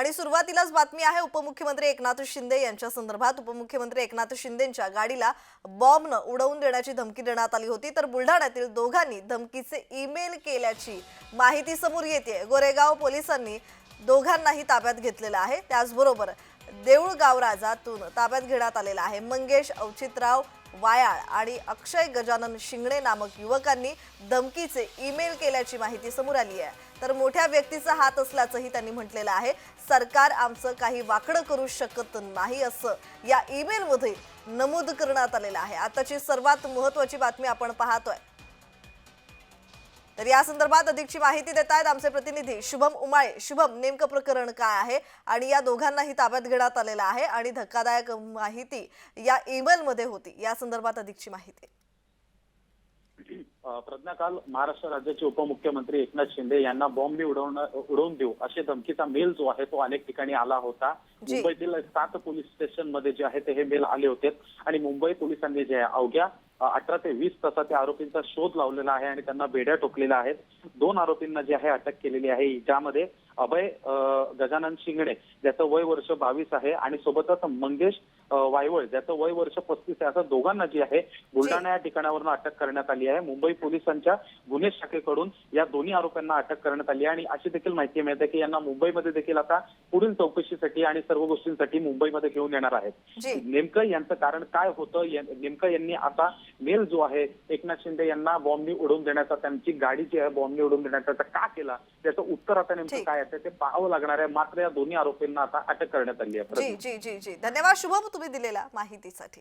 आणि सुरुवातीलाच बातमी आहे उपमुख्यमंत्री एकनाथ शिंदे यांच्या संदर्भात. उपमुख्यमंत्री एकनाथ शिंदेच्या गाडीला बॉम्बनं उडवून देण्याची धमकी देण्यात आली होती. तर बुलढाण्यातील दोघांनी धमकीचे ईमेल केल्याची माहिती समोर येते गोरेगाव पोलिसांनी दोघांनाही ताब्यात घेतलेलं आहे. त्याचबरोबर देऊळगाव राजातून ताब्यात घेण्यात आलेला आहे. मंगेश औचितराव वायाळ आणि अक्षय गजानन शिंगणे नामक युवकांनी धमकीचे ईमेल केल्याची माहिती समोर आली आहे. तर मोठ्या व्यक्तीचा हात असल्याचंही त्यांनी म्हटलेलं आहे. सरकार आमचं काही वाकडं करू शकत नाही असं या ईमेलमध्ये नमूद करण्यात आलेलं आहे. आताची सर्वात महत्वाची बातमी आपण पाहतोय. तर या संदर्भात अधिकची माहिती देत आहेत आमचे प्रतिनिधी शुभम उमाळे. शुभम नेमकं प्रकरण काय आहे? आणि या दोघांनाही ताब्यात घेण्यात आलेलं आहे आणि धक्कादायक माहिती या ईमेलमध्ये होती. या संदर्भात अधिकची माहिती. प्रज्ञा काल महाराष्ट्र राज्याचे उपमुख्यमंत्री एकनाथ शिंदे यांना बॉम्ब उडवून उडवून देऊ असे धमकीचा मेल जो आहे तो अनेक ठिकाणी आला होता. मुंबईतील सात पोलीस स्टेशनमध्ये जे आहे ते हे मेल आले होते. आणि मुंबई पोलिसांनी जे आहे अवघ्या अठरा ते वीस तासात त्या आरोपींचा शोध लावलेला आहे आणि त्यांना बेड्या टोकलेल्या आहेत. दोन आरोपींना जे आहे अटक केलेली आहे. ज्यामध्ये अभय गजानन शिंगणे ज्याचं वय वर्ष बावीस आहे आणि सोबतच मंगेश वायवळ ज्याचं वय वर्ष पस्तीस आहे असं दोघांना जी आहे बुलढाणा या ठिकाणावरून अटक करण्यात आली आहे. मुंबई पोलिसांच्या गुन्हे शाखेकडून या दोन्ही आरोपींना अटक करण्यात आली आहे. आणि अशी देखील माहिती मिळते की यांना मुंबईमध्ये देखील आता पुढील चौकशीसाठी आणि सर्व गोष्टींसाठी मुंबईमध्ये घेऊन येणार आहेत. नेमकं यांचं कारण काय होतं? नेमकं यांनी आता मेल जो आहे एकनाथ शिंदे यांना बॉम्बनी उडवून देण्याचा त्यांची गाडी जी आहे बॉम्बनी उडवून देण्याचा का केला? त्याचं उत्तर आता नेमकं. काय आहे ते पाहावं लागणार आहे. मात्र या दोन्ही आरोपींना आता अटक करण्यात आली आहे. जी जी जी जी. धन्यवाद. शुभम तुम्ही दिलेल्या माहितीसाठी.